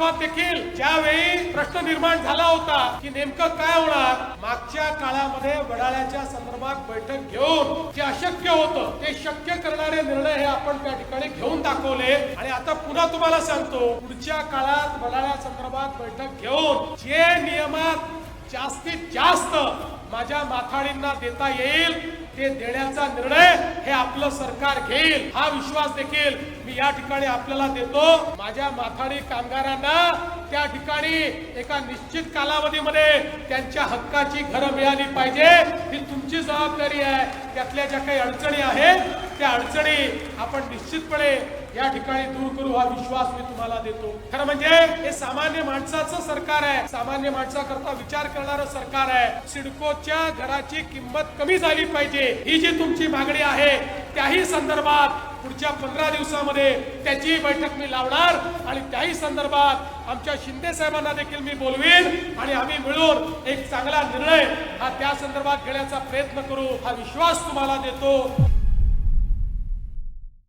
संदर्भात देखील ज्यावेळी प्रश्न निर्माण झाला होता की नेमकं काय होणार मागच्या काळामध्ये वडाळ्याच्या संदर्भात बैठक घेऊन जे अशक्य होतं ते शक्य करणारे निर्णय हे आपण त्या ठिकाणी घेऊन दाखवले. आणि आता पुन्हा तुम्हाला सांगतो पुढच्या काळात वडाळ्या संदर्भात बैठक घेऊन जे नियमात जास्तीत जास्त माझ्या माथाडींना देता येईल ते देण्याचा निर्णय आपलं सरकार घेईल हा विश्वास देखील मी या ठिकाणी आपल्याला देतो. माझ्या माथाडी कामगारांना या ठिकाणी एका निश्चित कालावधीमध्ये त्यांच्या हक्काची घरं मिळाली पाहिजे. ही तुमची जबाबदारी आहे. त्यातल्या ज्या काही अडचणी आहेत त्या अडचणी आपण निश्चितपणे या ठिकाणी दूर करू हा विश्वास मी तुम्हाला देतो. खरं म्हणजे हे सामान्य माणसाचं सरकार आहे. सामान्य माणसाकरता विचार करणारं सरकार आहे. सिडकोच्या घराची किंमत कमी झाली पाहिजे. ही जी तुमची मागणी आहे त्याही संदर्भात पुढच्या पंधरा दिवसामध्ये त्याची बैठक मी लावणार आणि त्याही संदर्भात आमच्या शिंदे साहेबांना देखील मी बोलवीन आणि आम्ही मिळून एक चांगला निर्णय हा त्या संदर्भात घेण्याचा प्रयत्न करू हा विश्वास तुम्हाला देतो.